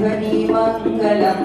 ध्वनि मङ्गलम्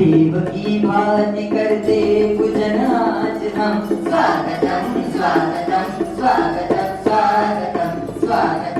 देव की भात करते पूजन आज हम स्वागतम स्वागतम स्वागतम स्वागतम स्वागतम।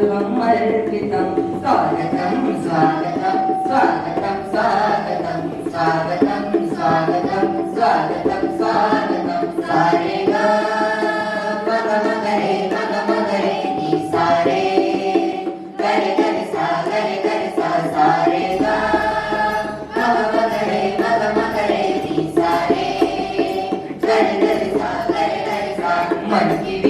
வாஜமர்ப்பிதம் ஸ்வாகதம் ஸ்வாகதம் ஸ்வாகதம் ஸ்வாகதம் ஸ்வாகதம் ஸ்வாகதம் ஸ்வாகதம் ஸ்வாகதம். சாரேகா பகமகரே பகமகரே நீ சாரே. கரி கரி சா கரி கரி சா சாரேகா பகமகரே பகமகரே நீ சாரே. கரி கரி சா கரி கரி சா மண் கிவி